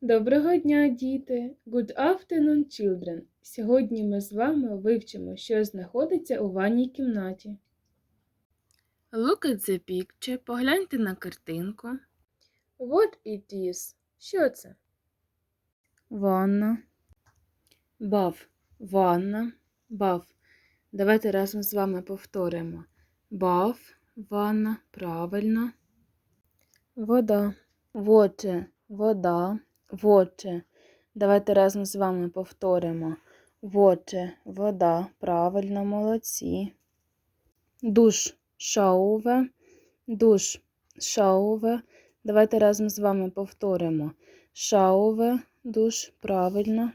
Доброго дня, діти! Good afternoon, children! Сьогодні ми з вами вивчимо, що знаходиться у ванній кімнаті. Look at the picture. Погляньте на картинку. What it is? Що це? Ванна. Баф. Ванна. Баф. Давайте разом з вами повторимо. Баф. Ванна. Правильно. Вода. Water. Вода. Water. Давайте разом з вами повторимо. Water. Вода. Правильно, молодці. Душ. Шауве. Душ. Шауве. Давайте разом з вами повторимо. Шауве. Душ. Правильно.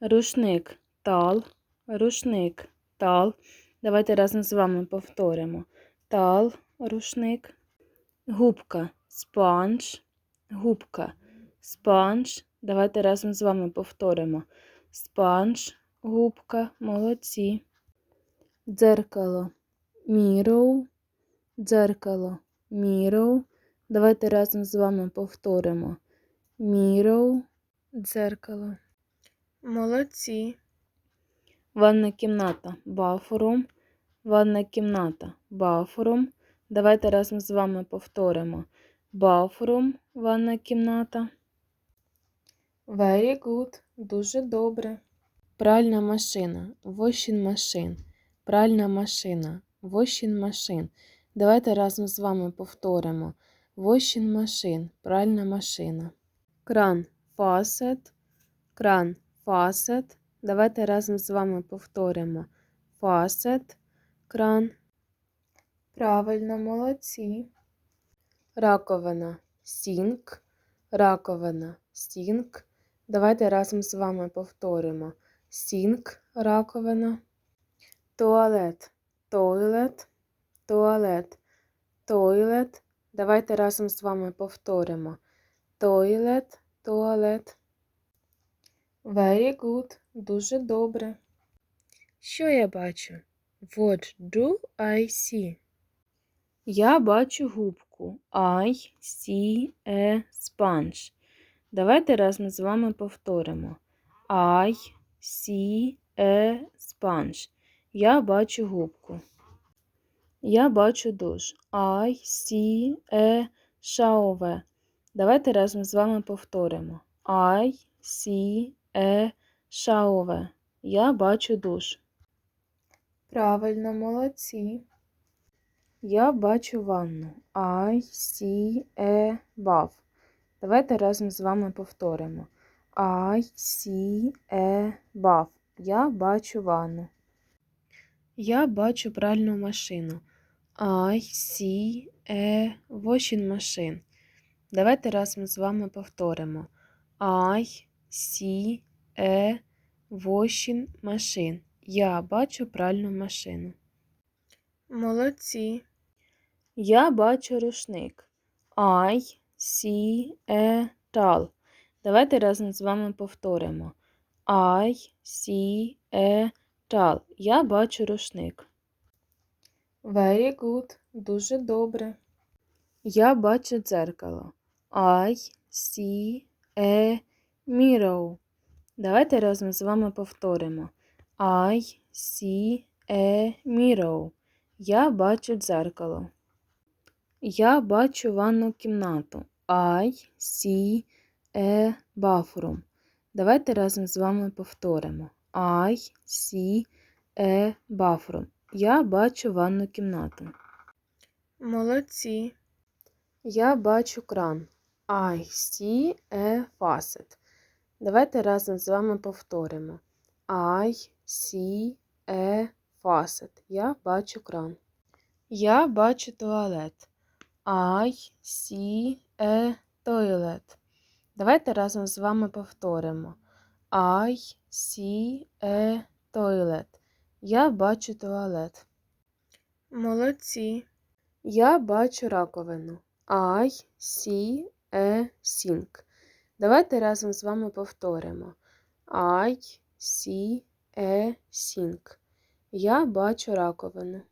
Рушник. Тал. Рушник. Тал. Давайте разом з вами повторимо. Тал. Рушник. Губка. Спанж. Губка. Спанж. Давайте разом з вами повторимо. Спанж, губка, молодці. Дзеркало. Міроу. Дзеркало. Міроу. Давайте разом з вами повторимо. Міроу. Дзеркало. Молодці. Ванна кімната. Бафорум. Ванна кімната. Бафорум. Давайте разом з вами повторимо. Бафорум. Ванна кімната. Very good. Дуже добре. Пральна машина. Washing machine. Пральна машина. Washing machine. Давайте разом з вами повторимо. Washing machine. Пральна машина. Кран. Faucet. Кран. Faucet. Давайте разом з вами повторимо. Faucet. Кран. Правильно, молодці. Раковина. Sink. Раковина. Sink. Давайте разом з вами повторимо. Sink, раковина, туалет, тойлет, туалет, тойлет. Давайте разом з вами повторимо. Тойлет, туалет. Very good. Дуже добре. Що я бачу? What do I see? Я бачу губку. I see a sponge. Давайте разом з вами повторимо. I see a sponge. Я бачу губку. Я бачу душ. I see a shower. Давайте разом з вами повторимо. I see a shower. Я бачу душ. Правильно, молодці. Я бачу ванну. I see a bath. Давайте разом з вами повторимо. I see a bath. Я бачу ванну. Я бачу пральну машину. I see a washing machine. Давайте разом з вами повторимо. I see a washing machine. Я бачу пральну машину. Молодці. Я бачу рушник. I see a towel. Давайте разом з вами повторимо. I see a towel. Я бачу рушник. Very good. Дуже добре. Я бачу дзеркало. I see a mirror. Давайте разом з вами повторимо. I see a mirror. Я бачу дзеркало. Я бачу ванну кімнату. I see a bathroom. Давайте разом з вами повторимо. I see a bathroom. Я бачу ванну кімнату. Молодці. Я бачу кран. I see a faucet. Давайте разом з вами повторимо. I see a faucet. Я бачу кран. Я бачу туалет. I see a toilet. Давайте разом з вами повторимо. I see a toilet. Я бачу туалет. Молодці. Я бачу раковину. I see a sink. Давайте разом з вами повторимо. I see a sink. Я бачу раковину.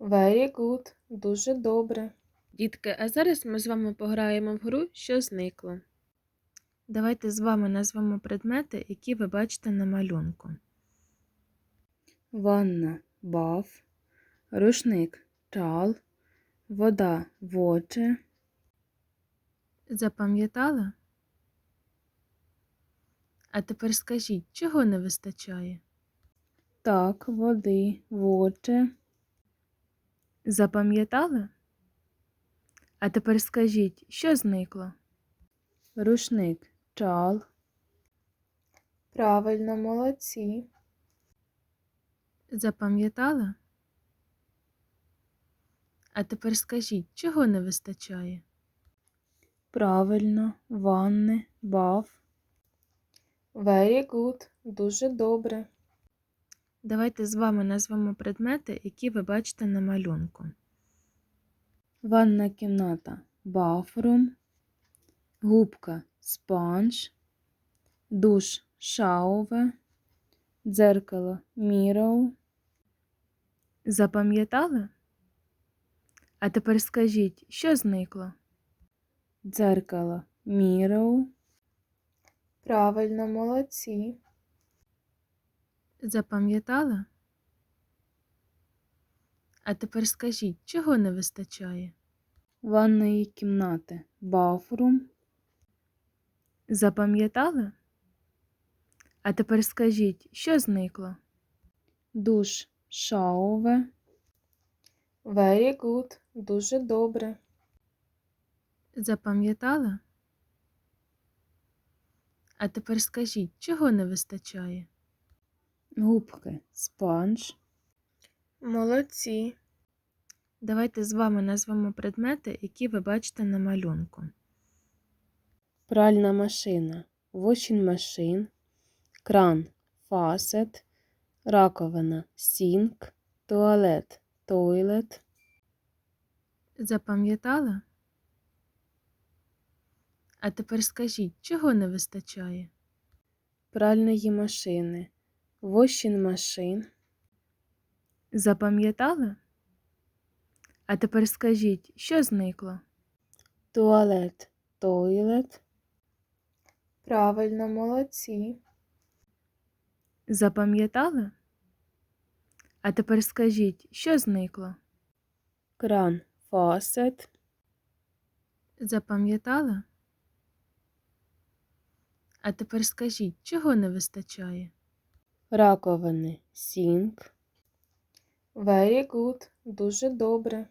Very good. Дуже добре. Дітки, а зараз ми з вами пограємо в гру, що зникло. Давайте з вами назвемо предмети, які ви бачите на малюнку. Ванна баф, рушник чал, вода воче. Запам'ятали? А тепер скажіть, чого не вистачає? Так, води, воче. Запам'ятали? А тепер скажіть, що зникло? Рушник чал. Правильно, молодці. Запам'ятали? А тепер скажіть, чого не вистачає? Правильно, ванни, баф. Very good. Дуже добре. Давайте з вами назвемо предмети, які ви бачите на малюнку. Ванна кімната bathroom, губка sponge, душ shower, дзеркало mirror. Запам'ятали? А тепер скажіть, що зникло? Дзеркало mirror. Правильно, молодці. Запам'ятали? А тепер скажіть, чого не вистачає? Ванної кімнати bathroom. Запам'ятали? А тепер скажіть, що зникло? Душ shower. Very good. Дуже добре. Запам'ятали? А тепер скажіть, чого не вистачає? Губки спанж. Молодці. Давайте з вами назвемо предмети, які ви бачите на малюнку. Пральна машина, washing machine, кран, фасет, раковина, сінк, туалет, тойлет. Запам'ятали? А тепер скажіть, чого не вистачає? Пральної машини, washing machine. Запам'ятали? А тепер скажіть, що зникло? Туалет, тойлет. Правильно, молодці. Запам'ятали? А тепер скажіть, що зникло? Кран, фасет. Запам'ятали? А тепер скажіть, чого не вистачає? Раковини, сінк. Very good. Дуже добре.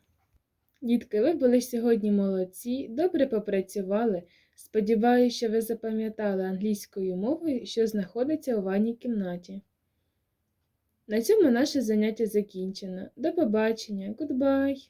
Дітки, ви були сьогодні молодці, добре попрацювали. Сподіваюся, що ви запам'ятали англійською мовою, що знаходиться у ванній кімнаті. На цьому наше заняття закінчено. До побачення. Goodbye!